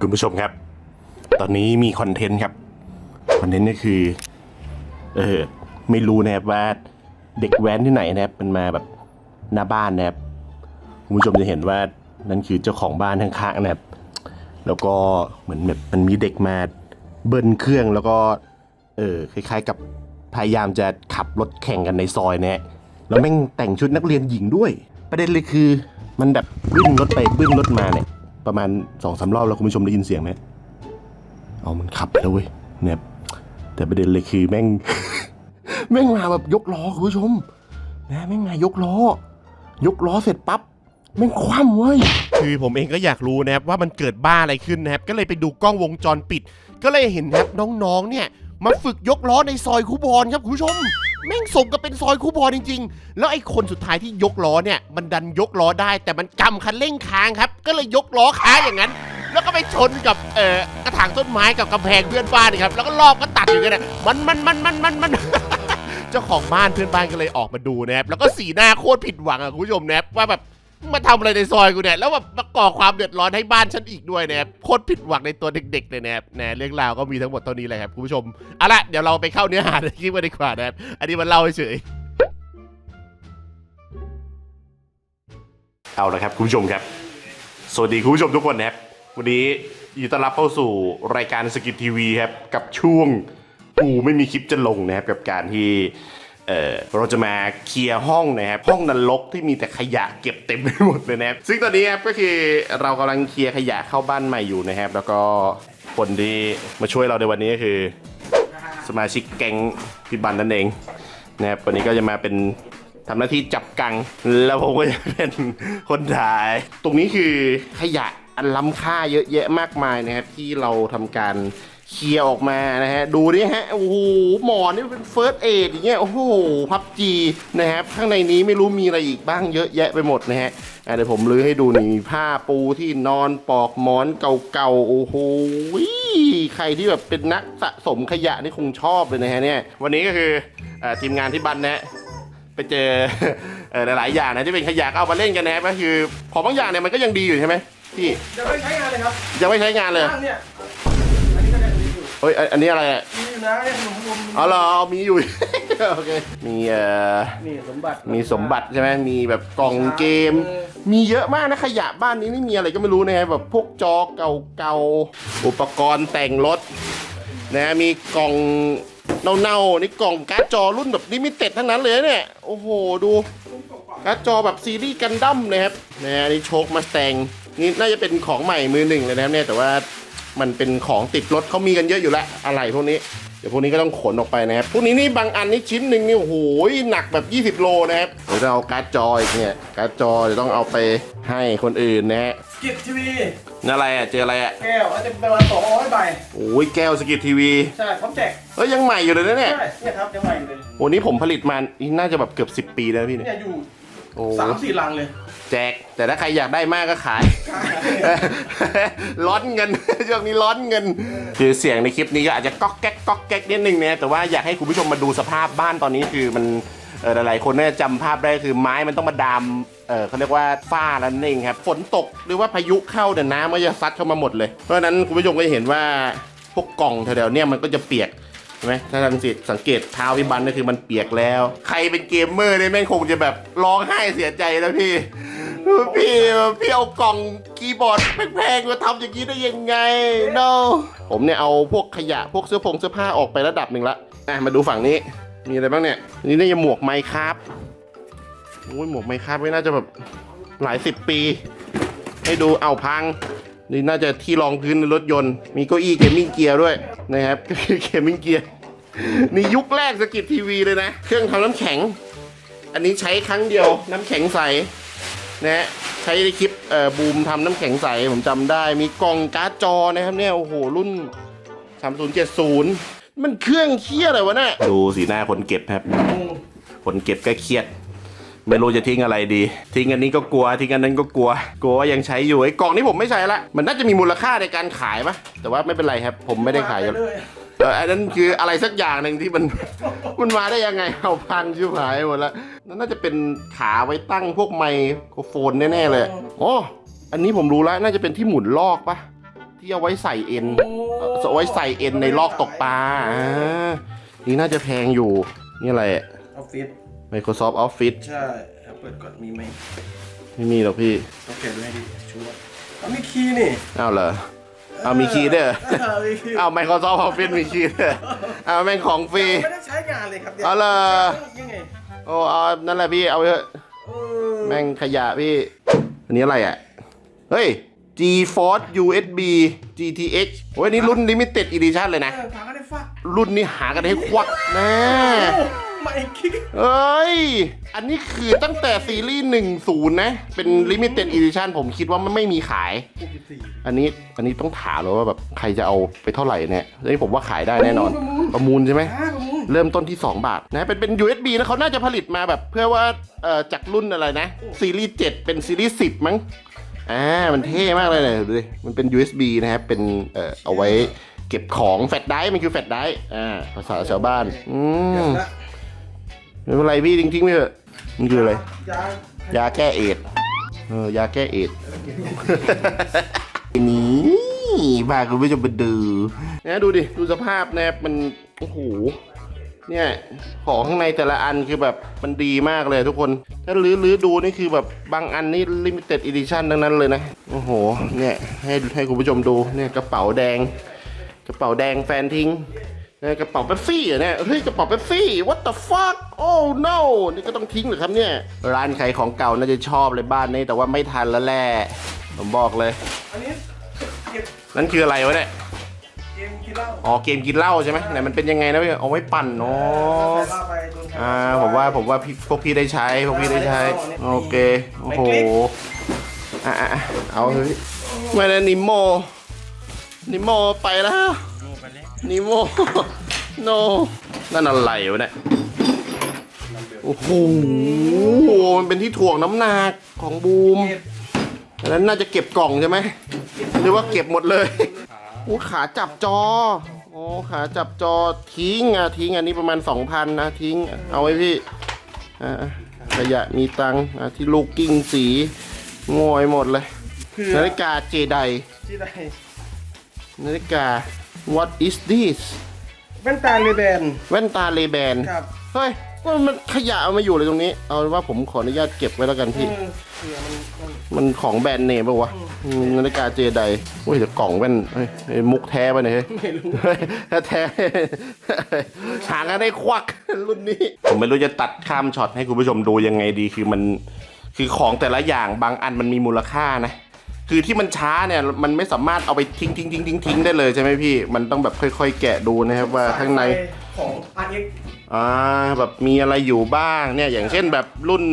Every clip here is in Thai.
คุณผู้ชมครับ ตอนนี้มีคอนเทนต์ครับ คอนเทนต์ก็คือ เออ ไม่รู้นะครับว่าเด็กแว้นที่ไหนนะครับ มันมาแบบหน้าบ้านนะครับ คุณผู้ชมจะเห็นว่านั่นคือเจ้าของบ้านข้างๆนะครับ แล้วก็เหมือนแบบมันมีเด็กมาเบิ้ลเครื่องแล้วก็ เออ คล้าย ๆ กับพยายามจะขับรถแข่งกันในซอยเนี่ยแล้วแม่งแต่งชุดนักเรียนหญิงด้วย ประเด็นเลยคือ มันแบบบึ้นรถไปบึ้นรถมาเนี่ย ประมาณสองสามรอบแล้วคุณผู้ชมได้ยินเสียงไหมเอามันขับไปแล้วเว้ยเนี่ยแต่ประเด็นเลยคือแม่ง แม่งมาแบบยกล้อคุณผู้ชม นะแม่งมายกล้อ ยกล้อเสร็จปั๊บแม่งคว่ำเว้ยคือผมเองก็อยากรู้นะครับว่ามันเกิดบ้าอะไรขึ้นนะครับก็เลยไปดูกล้องวงจรปิด ก็เลยเห็นครับน้องๆเนี่ย มาฝึกยกล้อในซอยคูบอลครับคุณผู้ชมแม่งสมกับเป็นซอยคูบอลจริง ๆ แล้วไอ้คนสุดท้ายที่ยกล้อเนี่ย มันดันยกล้อได้ แต่มันกำคันเร่งค้างครับ ก็เลยยกล้อค้างอย่างนั้น แล้วก็ไปชนกับเอ่อกระถางต้นไม้กับกำแพงเพื่อนบ้านนะครับแล้วก็รอบก็ตัดอยู่กันนะมันมันมันมันมันมัน เจ้าของบ้านเพื่อนบ้านก็เลยออกมาดูนะครับแล้วก็สีหน้าโคตรผิดหวังอะคุณผู้ชมนะครับว่าแบบ มาทำอะไรในซอยกูเนี่ย แล้วแบบมาก่อความเดือดร้อนให้บ้านฉันอีกด้วยนะครับโคตรผิดหวังในตัวเด็กๆเลยนะครับนะเรื่องราวก็มีทั้งหมดเท่านี้เลยครับคุณผู้ชมเอาละเดี๋ยวเราไปเข้าเนื้อหาในคลิปกันดีกว่านะครับอันนี้มันเล่าเฉยเอาละครับคุณผู้ชมครับ สวัสดีคุณผู้ชมทุกคนนะครับวันนี้ยินดีต้อนรับเข้าสู่รายการสกิททีวีครับกับช่วงกูไม่มีคลิปจะลงนะครับกับการที่ เออเราจะมาเคลียร์ห้องนะครับห้องนรกที่มีแต่ขยะเก็บเต็มไปหมดเลยนะครับซึ่งตอนนี้ครับก็คือเรากำลังเคลียร์ขยะเข้าบ้านใหม่อยู่นะครับ แล้วก็คนที่มาช่วยเราในวันนี้ก็คือ สมาชิกแก๊งพี่บันนั่นเองนะครับวันนี้ก็จะมาเป็นทำหน้าที่จับกัง แล้วผมก็จะเป็นคนถ่าย ตรงนี้คือขยะอันล้ำค่าเยอะแยะมากมายนะครับที่เราทำการ เคลียร์ออกมานะฮะ ดูนี่ฮะ โอ้โห หมอนนี่เป็นเฟิร์สเอดอย่างเงี้ย โอ้โห พับจีนะครับ ข้างในนี้ไม่รู้มีอะไรอีกบ้างเยอะแยะไปหมดนะฮะอะเดี๋ยวผมลื้อให้ดูนี่มีผ้าปูที่นอนปลอกหมอนเก่าๆ โอ้โห ใครที่แบบเป็นนักสะสมขยะนี่คงชอบเลยนะฮะเนี่ย วันนี้ก็คือเอ่อทีมงานที่บันนะฮะไปเจอเอ่อหลายๆอย่างนะที่เป็นขยะก็เอามาเล่นกันนะครับก็คือของบางอย่างเนี่ยมันก็ยังดีอยู่ใช่ไหมพี่ยังไม่ใช้งานเลยครับยังไม่ใช้งานเลยข้างเนี่ย เฮ้ยอันอันนี้อะไรอะมีอยู่นะเนี่ยขนมรวมอ๋อเหรอมีอยู่ โอเค มีเอ่อ นี่สมบัติมีสมบัติใช่ไหมมีแบบกล่องเกม มีเยอะมากนะขยะบ้านนี้ไม่มีอะไรก็ไม่รู้นะฮะแบบพวกจอเก่าๆ อุปกรณ์แต่งรถนะมีกล่องเน่าๆนี่กล่องการ์ดจอรุ่นแบบลิมิเต็ดทั้งนั้นเลยนะเนี่ย โอ้โห ดูการ์ดจอแบบซีรีส์กันดั้มนะครับนะนี่โชคมาแตงนี่น่าจะเป็นของใหม่มือหนึ่งเลยนะครับเนี่ยแต่ว่า มันเป็นของติดรถเขามีกันเยอะอยู่แล้วอะไรพวกนี้ เดี๋ยวพวกนี้ก็ต้องขนออกไปนะครับพวกนี้นี่บางอันนี่ชิ้นหนึ่งนี่โอ้โหหนักแบบ 20 โลนะครับเดี๋ยวต้องเอาการ์ดจออีกเนี่ยการ์ดจอเดี๋ยวต้องเอาไปให้คนอื่นนะฮะสกิททีวีนั่นอะไรอะเจออะไรอะแก้วอาจจะประมาณสองร้อยใบโอ้ยแก้วสกิททีวีใช่พร้อมแจกเฮ้ยยังใหม่อยู่เลยนะเนี่ยใช่เนี่ยครับยังใหม่อยู่เลยโอ้นี้ผมผลิตมานี่น่าจะแบบเกือบ 10 ปีแล้วพี่เนี่ยเนี่ยอยู่ โอ้สามสี่ลังเลยแจก แต่ถ้าใครอยากได้มากก็ขาย ร้อนเงิน ช่วงนี้ร้อนเงิน คือเสียงในคลิปนี้ก็อาจจะก๊อกแก๊กก๊อกแก๊กนิดนึงนะแต่ว่าอยากให้คุณผู้ชมมาดูสภาพบ้านตอนนี้คือมันเออหลายๆคนน่าจะจำภาพได้คือไม้มันต้องมาดามเออเขาเรียกว่าฝ้าแล้วนั่นเองครับฝนตกหรือว่าพายุเข้าเนี่ยน้ำมันจะซัดเข้ามาหมดเลย เพราะฉะนั้นคุณผู้ชมก็จะเห็นว่าพวกกล่องแถวๆเนี่ยมันก็จะเปียก ใช่ไหมถ้าทันสิสังเกตเท้าพี่บันก็คือมันเปียกแล้ว ใครเป็นเกมเมอร์เนี่ยแม่งคงจะแบบร้องไห้เสียใจแล้วพี่ พี่พี่เอากล่องคีย์บอร์ดแพงๆมาทำอย่างนี้ได้ยังไง no ผมเนี่ยเอาพวกขยะพวกเสื้อผงเสื้อผ้าออกไประดับหนึ่งละอะมาดูฝั่งนี้ มีอะไรบ้างเนี่ยนี่น่าจะหมวกไมค์ครับโอ้ยหมวกไมค์ครับไม่น่าจะแบบหลายสิบปี ให้ดูเอาพัง นี่น่าจะที่รองพื้นในรถยนต์ มีเก้าอี้เกมมิ่งเกียร์ด้วย นะครับก็คือเกมมิ่งเกียร์นี่ยุคแรกสกิททีวีเลยนะ เครื่องทำน้ำแข็ง อันนี้ใช้ครั้งเดียวน้ำแข็งใสนะฮะใช้ในคลิปเอ่อบูมทำน้ำแข็งใสผมจำได้ มีกล่องการ์ดจอนะครับเนี่ยโอ้โหรุ่น 3070 มันเครื่องเครียดอะไรวะเนี่ยดูสีหน้าคนเก็บครับ คนเก็บก็เครียด ไม่รู้จะทิ้งอะไรดี ทิ้งอันนี้ก็กลัวทิ้งอันนั้นก็กลัว กลัวว่ายังใช้อยู่ไอ้กล่องนี้ผมไม่ใช้ละมันน่าจะมีมูลค่าในการขายปะแต่ว่าไม่เป็นไรครับ ผมไม่ได้ขายอยู่วงปเลยเอออันนั้นคืออะไรสักอย่างหนึ่งที่มัน มันมาได้ยังไงเอาพังชิบหายหมดแล้วนั่นน่าจะเป็นขาไว้ตั้งพวกไมโครโฟนแน่ๆเลยอ๋ออันนี้ผมรู้แล้วน่าจะเป็นที่หมุนลอกปะที่เอาไว้ใส่เอ็นเอาไว้ใส่เอ็นในลอกตกปลาอ่านี่น่าจะแพงอยู่นี่อะไรออฟฟิศ Microsoft Office ใช่เอาเปิดก่อนมีไหมไม่มีหรอกพี่ต้องเก็บไว้ให้ดีชัวร์เอามีคีย์นี่อ้าวเหรอเอามีคีย์ด้วยเหรอเออมีคีย์อ้าว Microsoft Office มีคีย์ด้วยอ้าวแม่งของฟรี ไม่ได้ใช้งานเลยครับนี่ยเอาเหรอ ยังไงโอ้เอานั่นแหละพี่เอาไปเถอะเออแม่งขยะพี่ อันนี้อะไรอะ เฮ้ย GeForce USB GTX โอ้ยนี่รุ่น Limited Edition เลยนะ เออพากันได้ฟักรุ่นนี้หากันให้ควักแน่ โอ้ ไม่คิกเอ้ย อันนี้คือตั้งแต่ซีรีส์10 นะ เป็น Limited Edition ผมคิดว่ามันไม่มีขาย 64อันนี้อันนี้ต้องถามเลยว่าแบบใครจะเอาไปเท่าไหร่เนี่ยนี่ผมว่าขายได้แน่นอน ประมูลใช่ไหมอ่าประมูลเริ่มต้นที่ 2 บาทนะ เป็นเป็น USB นะเขาน่าจะผลิตมาแบบเพื่อว่าเอ่อจากรุ่นอะไรนะ ซีรีส์ 7 เป็นซีรีส์ 10 มั้ง อ่า มันเท่มากเลยเนี่ยดูดิ มันเป็น USB นะครับ เป็นเอ่อเอาไว้เก็บของแฟลชไดรฟ์มันคือแฟลชไดรฟ์อ่า ภาษาชาวบ้าน อืม ไม่เป็นไรพี่ทิ้งๆไปเถอะมันคืออะไร ยายาแก้เอดส์เออยาแก้เอดส์นี่พาคุณผู้ชมไปดูนะดูดิ ดูสภาพนะครับมัน โอ้โห เนี่ย ของข้างในแต่ละอันคือแบบมันดีมากเลยทุกคน ถ้าลื้อลื้อดูนี่คือแบบบางอันนี่ limited edition ทั้งนั้นเลยนะ โอ้โห เนี่ย ให้ให้คุณผู้ชมดู เนี่ยกระเป๋าแดง กระเป๋าแดงแฟนทิ้งเนี่ย กระเป๋าเป๊ปซี่อะเนี่ยเฮ้ยกระเป๋าเป๊ปซี่ what the fuck oh no นี่ก็ต้องทิ้งเหรอครับเนี่ย ร้านขายของเก่าน่าจะชอบเลยบ้านนี้ แต่ว่าไม่ทันแล้วแหละผมบอกเลย อันนี้เก็บนั่นคืออะไรวะเนี่ยเกมกินเหล้าอ๋อเกมกินเหล้าใช่ไหมไหนมันเป็นยังไงนะพี่เอาไว้ปั่นอ๋อใส่เหล้าไปโดนใครอ่าผมว่าผมว่าพี่พวกพี่ได้ใช้พวกพี่ได้ใช้โอเคโอ้โหอะอะอะเอาเฮ้ยไม่นะนิโมนิโมไปแล้ว นิโมโนนั่นอะไรวะเนี่ยโอ้โหมันเป็นที่ถ่วงน้ำหนักของบูมเก็บอันนั้นน่าจะเก็บกล่องใช่ไหมหรือว่าเก็บหมดเลยโอ้ขาจับจอโอ้ขาจับจอทิ้งอะทิ้งอันนี้ประมาณ 2,000 นะทิ้ง เอาไว้พี่อ่าขยะมีตังค์อะที่ลูกกิ้งสีงอยหมดเลยคือนาฬิกาเจไดที่ใดนาฬิกา what is this แว่นตาเลแบนแว่นตาเลแบนครับเฮ้ยว่ามันขยะเอามาอยู่เลยตรงนี้ เอาเป็นว่าผมขออนุญาตเก็บไว้แล้วกันพี่เออเผื่อมันมันมันของแบรนด์เนมป่าวะอืมนาฬิกาเจไดโอ้ยเดี๋ยวกล่องแว่นเฮ้ยเฮ้ยมุกแท้ไปหน่อยเฮ้ยไม่รู้เฮ้ยถ้าแท้หากันได้ควักรุ่นนี้ ผมไม่รู้จะตัดข้ามช็อตให้คุณผู้ชมดูยังไงดีคือมัน คือของแต่ละอย่างบางอันมันมีมูลค่านะ คือที่มันช้าเนี่ยมันไม่สามารถเอาไปทิ้งทิ้งทิ้งทิ้งทิ้งได้เลยใช่ไหมพี่ มันต้องแบบค่อย ๆ แกะดูนะครับว่าข้างในของ RX อ่าแบบมีอะไรอยู่บ้างเนี่ยอย่างเช่นแบบรุ่น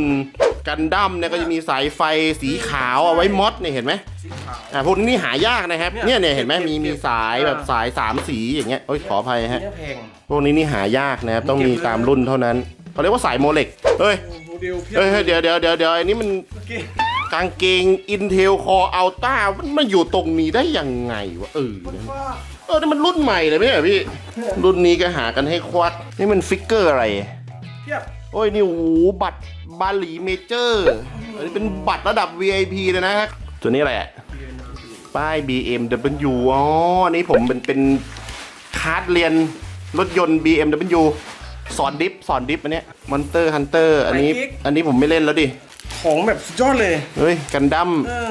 กันดั้มเนี่ยก็จะมีสายไฟสีขาวเอาไว้มอดเนี่ยเห็นไหมสีขาว อ่าพวกนี้หายากนะครับเนี่เนี่ยยเนี่ยเห็นไหมเก็บมีเก็บมีสายอ่าแบบสายสามสีอย่างเงี้ยโอ้ยขออภัยฮะ เนี่ยแพงพวกนี้นี่หายากนะครับต้องมีเก็บเลยตามรุ่นเท่านั้นเขาเรียกว่าสายโมเล็กเฮ้ยโมเดลเพียบเฮ้ยเฮ้ยเดี๋ยวเดี๋ยวเดี๋ยวเดี๋ยวอันนี้มันโอเค กางเกง Intel Core Ultra มันมาอยู่ตรงนี้ได้ยังไงวะเออมันว่าเออนี่มันรุ่นใหม่เลยไหมเนี่ยพี่ รุ่นนี้ก็หากันให้ควักนี่มันฟิกเกอร์อะไร เทียบโอ้ยนี่โอ้โหบัตรบาหลีเมเจอร์อันนี้เป็นบัตรระดับ VIP เลยนะตัวนี้อะไรอะป้าย BMW อ๋ออันนี้ผมเป็นเป็นคาร์ดเรียนรถยนต์ BMW สอนดิฟสอนดิฟอันเนี้ยมอนเตอร์ฮันเตอร์อันนี้ อันนี้ผมไม่เล่นแล้วดิ ของแบบสุดยอดเลย เฮ้ยกันดั้มเออ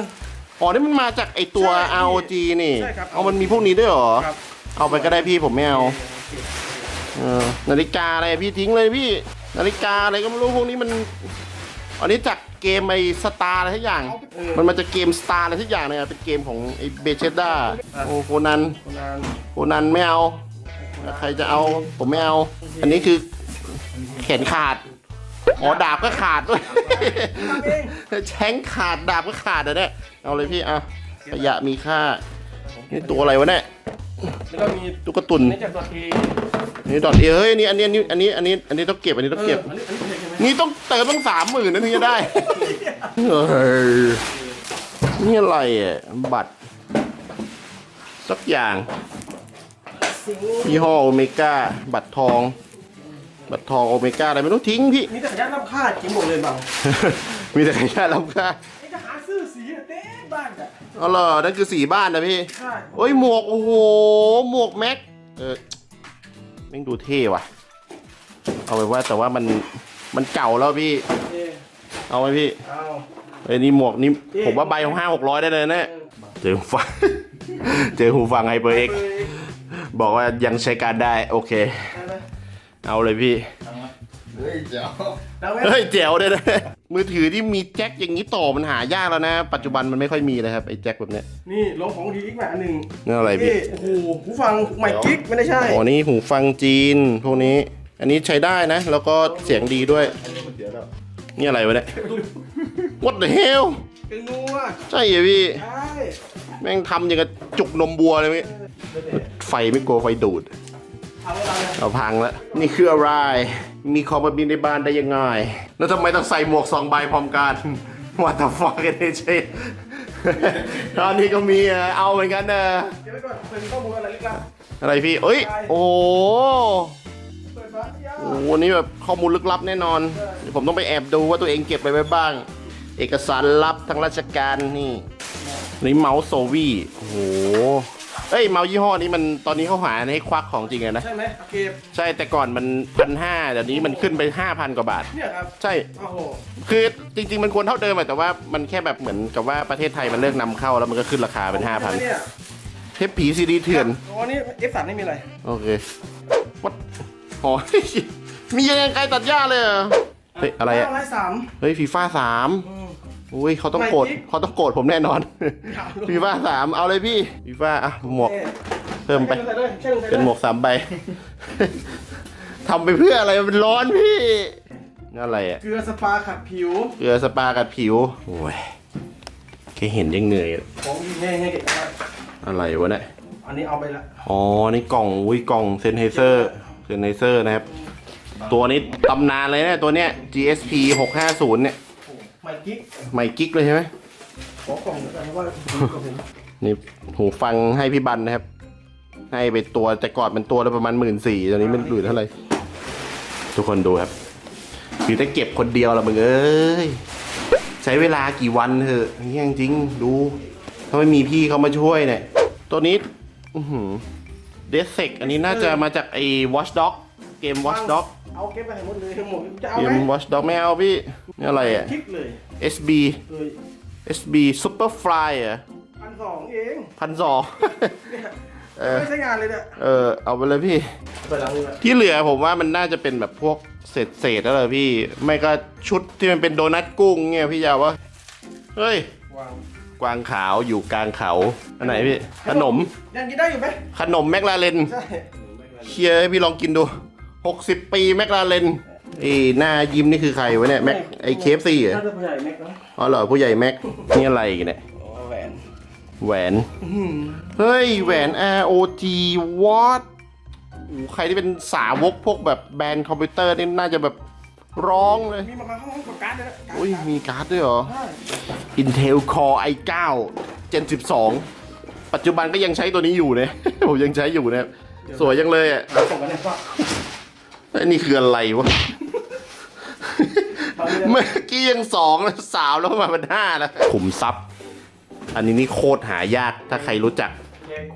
อ๋อนี่มันมาจากไอตัว ใช่ ROG นี่ใช่ครับ เอามันมีพวกนี้ด้วยเหรอ ครับเอาไปก็ได้พี่ผมไม่เอาเออนาฬิกาอะไรพี่ทิ้งเลยพี่ นาฬิกาอะไรก็ไม่รู้พวกนี้มัน อันนี้จากเกมไอสตาร์อะไรทุกอย่าง เออ มันมาจากเกมสตาร์อะไรทุกอย่างเนี่ยเป็นเกมของไอเบเชด้าโอ้โคนัน คนนั้นโคนันไม่เอา ใครจะเอาผมไม่เอา อันนี้คือแขนขาด อ๋อดาบก็ขาดด้วยทำเองแช้งขาดดาบก็ขาดอะเนี่ยเอาเลยพี่อะขยะมีค่า นี่ตัวอะไรวะเนี่ยแล้วก็มีตุ๊กตุนนี่จากดอทเอนี่ดอทเฮ้ยอันนี้อันนี้อันนี้อันนี้อันนี้ต้องเก็บอันนี้ต้องเก็บอันนี้อันนี้เพลงใช่ไหมนี่ต้องเติมต้องสามหมื่นนะถึงจะได้เฮ้ยนี่อะไรอะบัตรสักอย่างสิงยี่ห้อโอเมก้าบัตรทอง บัตรทองโอเมก้าอะไรไม่รู้ทิ้งพี่ มีแต่ขยันรับค่าจริงหมดเลยบางมีแต่ขยะรับค่าไอ้จะหาซื้อสีเต้บ้านอะอ๋อเหรอนั่นคือสีบ้านนะพี่ใช่โอ้ยหมวกโอ้โหหมวกแม็กเออแม่งดูเท่ว่ะ เอาไปว่าแต่ว่ามันมันเก่าแล้วพี่ เอ๊ะเอาไหมพี่เอาเอ้ยนี่หมวกนี่พี่ ผมว่าใบของห้าหกร้อยได้เลยนะเจอหูฟัง เจอหูฟังไฮเปอร์เอ็กเปิดบอกว่ายังใช้การได้โอเคได้ไหม เอาเลยพี่ เฮ้ยเจ๋วได้ไหมเฮ้ยเจ๋วเลยนะมือถือที่มีแจ็คอย่างนี้ต่อมันหายากแล้วนะ ปัจจุบันมันไม่ค่อยมีนะครับ ไอ้แจ็คแบบเนี้ย นี่ลงของดีอีกแบบอันหนึ่งนี่อะไรพี่นี่ โอ้โหหูฟังใหม่กิ๊กไม่ได้ใช่อ๋อนี่หูฟังจีนพวกนี้ อันนี้ใช้ได้นะ แล้วก็เสียงดีด้วยอันนี้มันเดี๋ยวแล้วนี่อะไรวะเนี่ย What the hell กึ่งนัวใช่เหรอพี่ ใช่ แม่งทำอย่างกับจุกนมบัวเลยพี่ไฟไม่กลัวไฟดูด เอาเวลาเลยเอาพังแล้วนี่คืออะไร มีคอมแบบนี้ในบ้านได้ยังไง แล้วทำไมต้องใส่หมวกสองใบพร้อมกัน What the fuck กันเนี่ยเชฟตอนนี้ก็มีอะเอาเหมือนกันนะเก็บไว้ก่อนเปิดข้อมูลอะไรลึกลับอะไรพี่เอ้ย โอ้โหเปิดฟ้าที่ยาโอ้โหนี่แบบข้อมูลลึกลับแน่นอนเดี๋ยวผมต้องไปแอบดูว่าตัวเองเก็บอะไรไว้บ้าง เอกสารลับทางราชการนี่นี่เมาส์โซวี่โอ้โห เอ้ยเมาส์ยี่ห้อนี้มันตอนนี้เขาหาให้ควักของจริงเลยนะ ใช่ไหมโอเคใช่แต่ก่อนมันพันห้าเดี๋ยวนี้มันขึ้นไปห้าพันกว่าบาท เนี่ยครับใช่ โอ้โหคือจริง ๆ มันควรเท่าเดิมอะแต่ว่ามันแค่แบบเหมือนกับว่าประเทศไทยมันเลิกนำเข้าแล้วมันก็ขึ้นราคาเป็นห้าพันเนี่ยเทปผีซีดีเถื่อน โอ้นี่เอฟสันไม่มีอะไรโอเควัดอ๋อมียังไงไกลตัดหญ้าเลยเหรอเฮ้ย อะไรอะเก้าร้อยสามเฮ้ยฟีฟ่าสามอืม อุ้ยเขาต้องโกรธไม่จริงเขาต้องโกรธผมแน่นอนฟีฟ่าสามเอาเลยพี่ฟีฟ่าอะหมวกเอ๊ะเพิ่มไปใส่เลยใส่เลยเป็นหมวกสามใบทำไปเพื่ออะไรมันร้อนพี่นี่อะไรอะเกลือสปาขัดผิว เกลือสปากัดผิวโอ้ยแค่เห็นยังเหนื่อยอะของดีแง่ๆเก็บไว้อะไรวะเนี่ยอันนี้เอาไปละอ๋อนี่กล่องอุ้ยกล่องเซนไฮเซอร์เซนไฮเซอร์นะครับ ตัวนี้ตำนานเลยนะตัวเนี้ย GSP 650เนี่ย โอ้ใหม่กิ๊กใหม่กิ๊กเลยใช่ไหมขอกล่องหน่อยนะว่าผมเห็นนี่หูฟังให้พี่บันนะครับ ให้ไปตัวแต่ก่อนมันตัวละประมาณหมื่นสี่ตอนนี้มันหลุดเท่าไหร่ทุกคนดูครับคือถ้าเก็บคนเดียวละมึงเอ้ยใช้เวลากี่วันเถอะนี่จริงๆดู ถ้าไม่มีพี่เขามาช่วยเนี่ย ตัวนี้อือหือเดสเซกอันนี้น่าจะมาจากไอ้ Watch Dog เกม Watch Dog เอาเก็บไปให้หมดเลยทั้งหมดจะเอาเกไหมม Watch Dog ไม่เอาพี่นี่อะไรอะคลิกเลย SB เลย SB Superfly อะพันสองเองพันสองเนี่ยเออ ไม่ใช้งานเลยเนี่ยเออเอาไปเลยพี่ ไปหลังเลยที่เหลือผมว่ามันน่าจะเป็นแบบพวกเศษเศษๆแล้วเลยพี่ ไม่ก็ชุดที่มันเป็นโดนัทกุ้งเงี้ยพี่ยาววะเฮ้ย วางกวางขาวอยู่กลางเขาอันไหนพี่ ขนม ยังกินได้อยู่ไหมขนมแมคลาเรนใช่เชียร์ให้พี่ลองกินดู 60 ปีแมคลาเรนไอ้หน้ายิ้มนี่คือใครวะเนี่ยแม็กไอ้เคฟซี่เหรอน่าจะผู้ใหญ่แม็กนะอ๋อเหรอผู้ใหญ่แม็กนี่อะไรอีกันเนี่ยอ๋อแหวนแหวนอื้อหือเฮ้ยแหวน ROG What โอ้ใครที่เป็นสาวกพวกแบบแบรนด์คอมพิวเตอร์นี่น่าจะแบบร้องเลย มีมาเข้าห้องกับการ์ดเลยนะการ์ดอุ้ยมีการ์ดด้วยเหรอ ใช่ Intel Core i9 Gen 12 ปัจจุบันก็ยังใช้ตัวนี้อยู่เนี่ยผมยังใช้อยู่นะครับสวยยังเลยอะเอาส่งกันเนี่ยก็ไอ้นี่คืออะไรวะตอนนี้เมื่อกี้ยังสองแล้วสามแล้วมาเป็นห้าแล้วขุมทรัพย์ อันนี้นี่โคตรหายากถ้าใครรู้จัก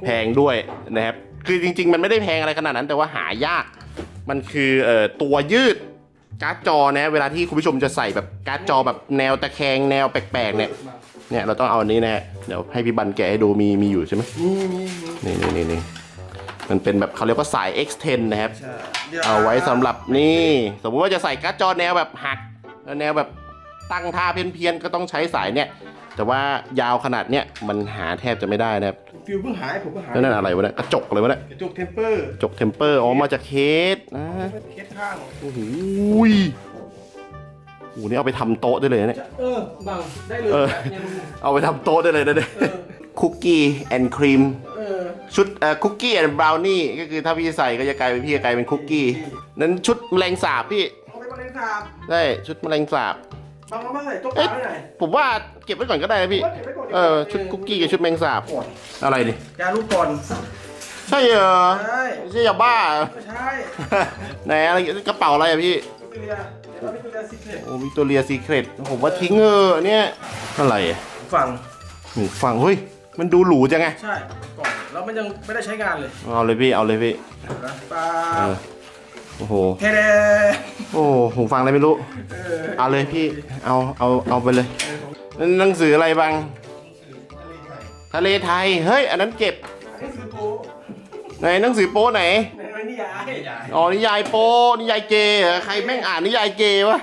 แพงด้วยนะครับ คือจริง ๆ มันไม่ได้แพงอะไรขนาดนั้น แต่ว่าหายาก มันคือเอ่อตัวยืดการ์ดจอนะเวลาที่คุณผู้ชมจะใส่แบบการ์ดจอแบบแนวตะแคงแนวแปลกๆเนี่ยเนี่ยเราต้องเอาอันนี้นะฮะเดี๋ยวให้พี่บันแกะให้ดูมีมีอยู่ใช่ไหมมีมีมีนี่นี่นี่นี่ มันเป็นแบบเขาเรียกว่าสาย X10 นะครับใช่ดี๋ยเอาไว้สำหรับนี่ สมมุติว่าจะใส่การ์ดจอแนวแบบหัก แนวแบบตั้งท่าเพี้ยนๆก็ต้องใช้สายเนี่ย แต่ว่ายาวขนาดเนี้ยมันหาแทบจะไม่ได้นะครับฟิวเพิ่งหายผมเพิ่งหายแล้วนั่นอะไรวะเนี่ยกระจกเลยวะเนี่ยกระจกเทมเปอร์กระจกเทมเปอร์อ๋อมาจากเคสนะเคสข้างโอ้โหยโอ้โหนี่เอาไปทำโต๊ะได้เลยนะเนี่ยจะเออบังได้เลยเออยังเอาไปทำโต๊ะได้เลยนะเนี่ยเออคุกกี้แอนด์ครีมเออ ชุดเอ่อคุกกี้แอนด์บราวนี่ก็คือถ้าพี่ใส่ก็จะกลายเป็นพี่จะกลายเป็นคุกกี้นั้นชุดแมลงสาบพี่เอาไปมาเล่นสาบได้ชุดแมลงสาบบังเอามาใส่โต๊ะปลาไว้ไหนผมว่าเก็บไว้ก่อนก็ได้นะพี่เก็บไว้ก่อนดีกว่าเออชุดคุกกี้กับชุดแมลงสาบก่อนอะไรดิยาลูกก่อนใช่เหรอใช่ไม่ใช่ยาบ้าเหรอไม่ใช่ไหนอะไรกระเป๋าอะไรอะพี่วิกตอเรียเดี๋ยวเราวิกตอเรียซีเครตโอ้วิกตอเรียซีเครตผมว่าทิ้งเออะเนี่ยอะไรอะฟังหูฟังเฮ้ย มันดูหรูจังไง ใช่กล่องแล้วมันยังไม่ได้ใช้งานเลยเอาเลยพี่ เอาเลยพี่นะปลาเออโอ้โห เทเดโอ้หูฟังอะไรไม่รู้ เออเอาเลยพี่ เอา เอา เอาไปเลย หนังสืออะไรบ้างทะเลไทย เฮ้ย อันนั้นเก็บ อันนี้คือโป๊ไหนหนังสือโป๊ไหน ในในนิยายอ๋อ นิยายโป๊นิยายเกย์เหรอใครแม่งอ่านนิยายเกย์วะ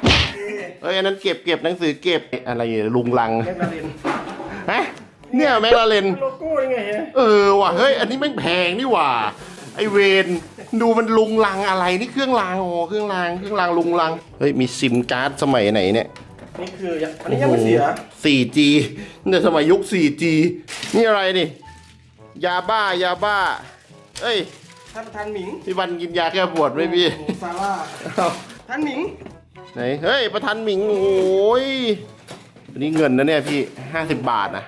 เฮ้ย อันนั้นเก็บเก็บหนังสือเก็บ อะไรเนี่ยลุงลังแมกนาลินฮะ เนี่ยแมกลาเลนโลโก้ยังไงฮะเออว่ะเฮ้ยอันนี้แม่งแพงนี่หว่า ไอเวนดูมันลุงลังอะไรนี่เครื่องรางโอ้โหเครื่องรางเครื่องรางลุงลังเฮ้ยมีซิมการ์ดสมัยไหนเนี่ยนี่คือยังอันนี้ยังไม่เสีย 4G เนี่ยสมัยยุค 4G นี่อะไรนี่ยาบ้ายาบ้า เอ้ยท่านประธานหมิงพี่วันกินยาแก้ปวดไหมพี่โอ้โหซาร่าเอ้าท่านหมิงไหนเฮ้ยประธานหมิงโอ้ยอันนี้เงินนะเนี่ยพี่ 50 บาทนะ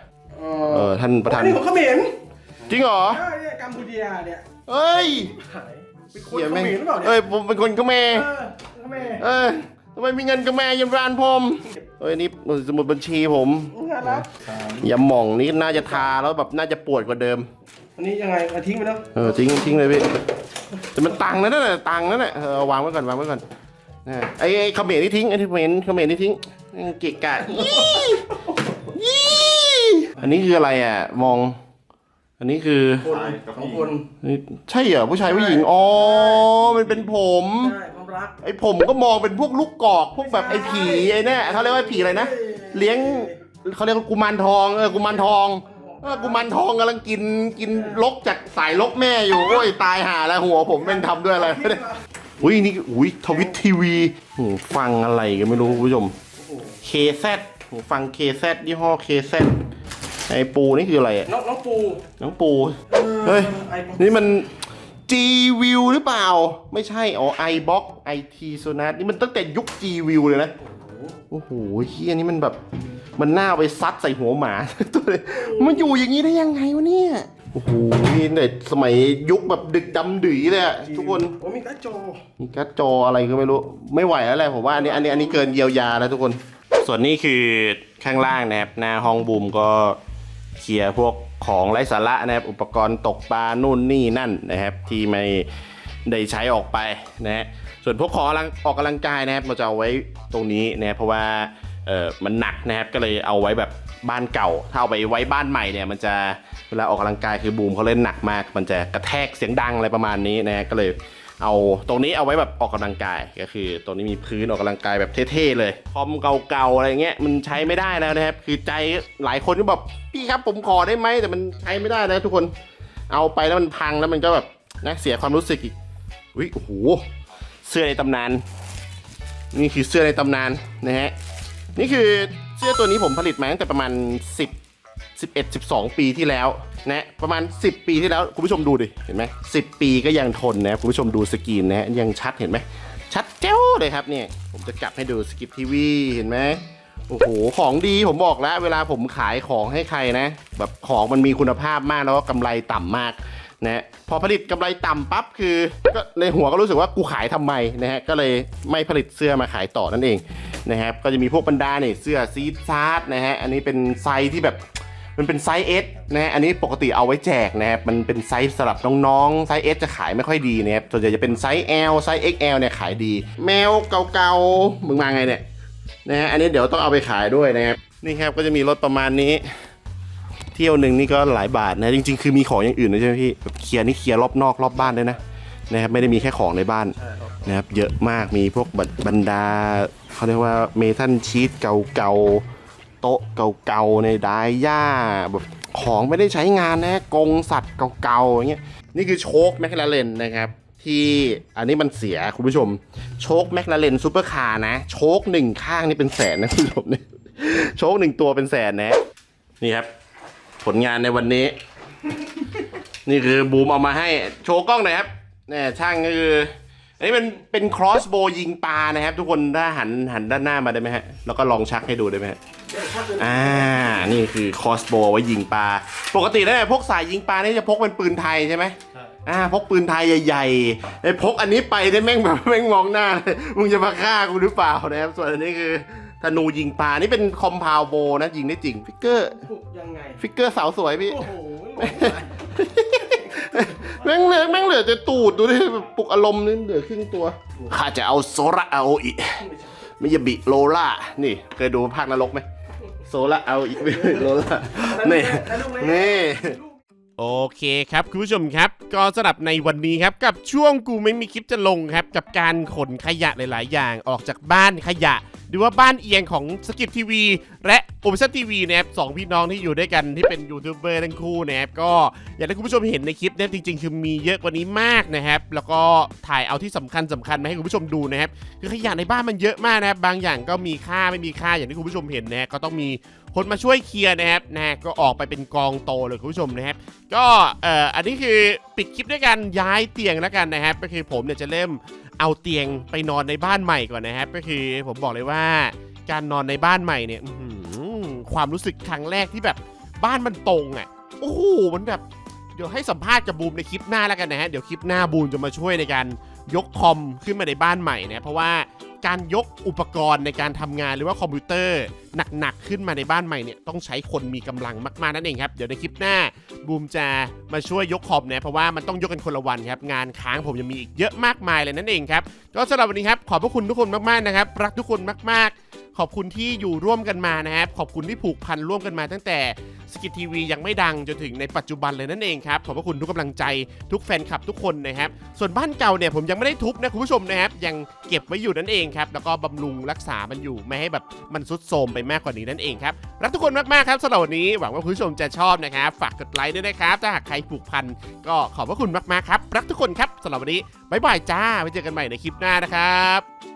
เอเออท่านประธาน อันนี้ของเขมรจริงเหรอ เออเนี่ยกัมพูชาเนี่ยเอ้ยหายเป็นคนเหี้ยเขแม่งมรหรือเปล่าเนี่ยเอ้ยผมเป็นคนเขมรเออเขมรเออทำไมมีเงินกับแม่ยำรานผมเอ้ยนี่สมุดบัญชีผมงานรับยาหม่องนี่น่าจะทาแล้วแบบน่าจะปวดกว่าเดิม อันนี้ยังไงเอาทิ้งไปแล้วเออทิ้งทิ้งเลยพี่แต่มันตังค์นะนั่นน่ะตังค์นั่นแหละเออเอาวางไว้ก่อนวางไว้ก่อนนะไอ้ไอ้เขมรนี่ทิ้งไอ้เขมรเขมรนี่ทิ้งเกะกะยี่ยี่ อันนี้คืออะไรอะ มอง อันนี้คือคนสองคนนี่ใช่เหรอผู้ชายผู้หญิง อ๋อ มันเป็นผม ใช่ความรักไอ้ผมก็มองเป็นพวกลูกกอก พวกแบบไอ้ผีไอ้เนี่ยเขาเรียกว่าผีอะไรนะ เลี้ยงเขาเรียกว่ากุมารทองเออกุมารทองเออกุมารทองกำลังกินกินลกจากสายลกแม่อยู่ โอ้ยตายห่าแล้วหัวผมแม่งทำด้วยอะไรไม่ได้อุ้ยนี่อุ้ยทวิตทีวีหูฟังอะไรกันไม่รู้คุณผู้ชม KZ หูฟัง KZ ยี่ห้อ KZ ไอ้ปูนี่คืออะไรอะน้องน้องปูน้องปู เฮ้ย ไอ้นี่มัน G View หรือเปล่า ไม่ใช่ อ๋อ iBox IT Sonar นี่มันตั้งแต่ยุค G View เลยนะ โอ้โหเฮียนี่มันแบบ มันน่าเอาไปซัดใส่หัวหมา ตัวเลยมันอยู่อย่างนี้ได้ยังไงวะเนี่ย โอ้โหนี่ในสมัยยุคแบบดึกดำดื๋ยเลยอะทุกคน โอ้มีการ์ดจอมีการ์ดจออะไรก็ไม่รู้ ไม่ไหวแล้วแหละผมว่าอันนี้อันนี้อันนี้เกินเยียวยาแล้วทุกคน ส่วนนี้คือข้างล่างนะครับหน้าห้องบูมก็ เคลียร์พวกของไร้สาระนะครับ อุปกรณ์ตกปลานู่นนี่นั่นนะครับ ที่ไม่ได้ใช้ออกไปนะฮะส่วนพวกของออกกำลังกายนะครับเราจะเอาไว้ตรงนี้นะเพราะว่าเออมันหนักนะครับก็เลยเอาไว้แบบบ้านเก่า ถ้าเอาไปไว้บ้านใหม่เนี่ยมันจะเวลาออกกำลังกายคือบูมเขาเล่นหนักมาก มันจะกระแทกเสียงดังอะไรประมาณนี้นะฮะก็เลย เอาตรงนี้เอาไว้แบบออกกำลังกายก็คือตรงนี้มีพื้นออกกำลังกายแบบเท่ๆเลยคอมเก่าๆอะไรเงี้ยมันใช้ไม่ได้แล้วนะครับ คือใจหลายคนก็แบบพี่ครับผมขอได้ไหมแต่มันใช้ไม่ได้นะทุกคนเอาไปแล้วมันพังแล้วมันก็แบบนะเสียความรู้สึกอีกอุ้ยโอ้โหเสื้อในตำนาน นี่คือเสื้อในตำนานนะฮะนี่คือเสื้อตัวนี้ผมผลิตมาตั้งแต่ประมาณ 10 11 12 ปีที่แล้วนะประมาณ 10 ปีที่แล้วคุณผู้ชมดูดิเห็นไหม10ปีก็ยังทนนะคุณผู้ชมดูสกรีนนะยังชัดเห็นไหมชัดแจ้วเลยครับเนี่ยผมจะกลับให้ดูสกิปทีวีเห็นไหมโอ้โหของดีผมบอกแล้ว เวลาผมขายของให้ใครนะ แบบของมันมีคุณภาพมากแล้วก็กำไรต่ำมากนะพอผลิตกำไรต่ำปั๊บคือก็ในหัวก็รู้สึกว่ากูขายทำไมนะฮะก็เลยไม่ผลิตเสื้อมาขายต่อนั่นเองนะครับก็จะมีพวกบรรดาเนี่ยเสื้อซีดซาร์ดนะฮะอันนี้เป็นไซส์ที่แบบ มันเป็นไซส์ S นะฮะอันนี้ปกติเอาไว้แจกนะครับมันเป็นไซส์สำหรับน้องๆไซส์ S จะขายไม่ค่อยดีนะครับส่วนใหญ่จะเป็นไซส์ L ไซส์ XL เนี่ยขายดี แมวเก่าๆมึงมาไงเนี่ยนะฮะอันนี้เดี๋ยวต้องเอาไปขายด้วยนะครับนี่ครับก็จะมีรถประมาณนี้ เที่ยวหนึ่งนี่ก็หลายบาทนะจริง ๆ คือมีของอย่างอื่นด้วยใช่ไหมพี่แบบเคลียร์นี่เคลียร์รอบนอกรอบบ้านด้วยนะนะครับไม่ได้มีแค่ของในบ้านนะครับเยอะมากมีพวกบรรดาเขาเรียกว่าเมทัลชีตเก่าๆ โต๊ะเก่าๆในดายย่าแบบของไม่ได้ใช้งานนะกรงสัตว์เก่าๆอย่างเงี้ยนี่คือโชคแมคลาเรนนะครับที่อันนี้มันเสียคุณผู้ชม โชคแมคลาเรนซูเปอร์คาร์นะ โชคหนึ่งข้างนี่เป็นแสนนะคุณผู้ชมเนี่ยโชคหนึ่งตัวเป็นแสนนะนี่ครับ ผลงานในวันนี้ นี่คือบูมเอามาให้โชว์กล้องหน่อยครับเนี่ยช่างก็คือ อันนี้เป็นเป็น crossbow ยิงปลานะครับ ทุกคนถ้าหันหันด้านหน้ามาได้ไหมฮะ แล้วก็ลองชักให้ดูได้ไหมฮะอ่า นี่คือ crossbow ไว้ยิงปลา ปกติแล้วเนี่ยพวกสายยิงปลานี่จะพกเป็นปืนไทยใช่ไหมอ่าพกปืนไทยใหญ่ๆไอ้พกอันนี้ไปได้แม่งแบบแม่งมองหน้าเลยมึงจะมาฆ่ากูหรือเปล่านะครับ ส่วนอันนี้คือธนูยิงปลา นี่เป็นคอมพาวโบนะยิงได้จริง ฟิกเกอร์ปลุกยังไง ฟิกเกอร์สาวสวยพี่ โอ้โห แม่งเหลือแม่งเหลือจะตูดดูดิแบบปลุกอารมณ์นี่เหลือครึ่งตัวข้าจะเอาโซระอาโออิมิยาบิโลล่านี่ เคยดูภาคนรกไหมโซระเอาอิมิยาบิโลล่านี่นี่ โอเคครับคุณผู้ชมครับ ก็สำหรับในวันนี้ครับ กับช่วงกูไม่มีคลิปจะลงครับ กับการขนขยะหลาย ๆ อย่างออกจากบ้านขยะ หรือว่าบ้านเอียงของสกิปทีวีและโอเปชั่นทีวีนะครับสองพี่น้องที่อยู่ด้วยกันที่เป็นยูทูบเบอร์ทั้งคู่นะครับก็อยากให้คุณผู้ชมเห็นในคลิปเนี่ยจริง ๆ คือมีเยอะกว่านี้มากนะครับ แล้วก็ถ่ายเอาที่สำคัญสำคัญมาให้คุณผู้ชมดูนะครับคือขยะในบ้านมันเยอะมากนะครับบางอย่างก็มีค่าไม่มีค่าอย่างที่คุณผู้ชมเห็นนะก็ต้องมี คนมาช่วยเคลียร์นะครับนะก็ออกไปเป็นกองโตเลยคุณผู้ชมนะครับ ก็เอ่ออันนี้คือปิดคลิปด้วยการย้ายเตียงแล้วกันนะครับ ก็คือผมเนี่ยจะเริ่มเอาเตียงไปนอนในบ้านใหม่ก่อนนะครับ ก็คือผมบอกเลยว่าการนอนในบ้านใหม่เนี่ยความรู้สึกครั้งแรกที่แบบบ้านมันตรงอะโอ้โหมันแบบเดี๋ยวให้สัมภาษณ์กับบูมในคลิปหน้าแล้วกันนะฮะ เดี๋ยวคลิปหน้าบูมจะมาช่วยในการยกคอมขึ้นมาในบ้านใหม่นะ เพราะว่า การยกอุปกรณ์ในการทำงานหรือว่าคอมพิวเตอร์หนักๆขึ้นมาในบ้านใหม่เนี่ยต้องใช้คนมีกำลังมากๆนั่นเองครับ เดี๋ยวในคลิปหน้าบูมจะมาช่วยยกคอมนะเพราะว่ามันต้องยกกันคนละวันครับ งานค้างผมยังมีอีกเยอะมากมายเลยนั่นเองครับก็สำหรับวันนี้ครับขอบพระคุณทุกคนมากๆนะครับรักทุกคนมากๆ ขอบคุณที่อยู่ร่วมกันมานะครับขอบคุณที่ผูกพันร่วมกันมา ตั้งแต่สกิททีวียังไม่ดังจนถึงในปัจจุบันเลยนั่นเองครับขอบพระคุณทุกกำลังใจทุกแฟนคลับทุกคนนะครับส่วนบ้านเก่าเนี่ยผมยังไม่ได้ทุบนะคุณผู้ชมนะครับยังเก็บไว้อยู่นั่นเองครับแล้วก็บำรุงรักษามันอยู่ไม่ให้แบบมันซุดโทรมไปมากกว่านี้นั่นเองครับรักทุกคนมากๆครับสำหรับวันนี้หวังว่าคุณผู้ชมจะชอบนะครับฝากกดไลค์ด้วยนะครับถ้าหากใครผูกพันก็ขอบพระคุณมากๆครับรักทุกคนครับสำหรับวันนี้บ๊ายบายจ้าไว้เจอกันใหม่ในคลิปหน้านะครับ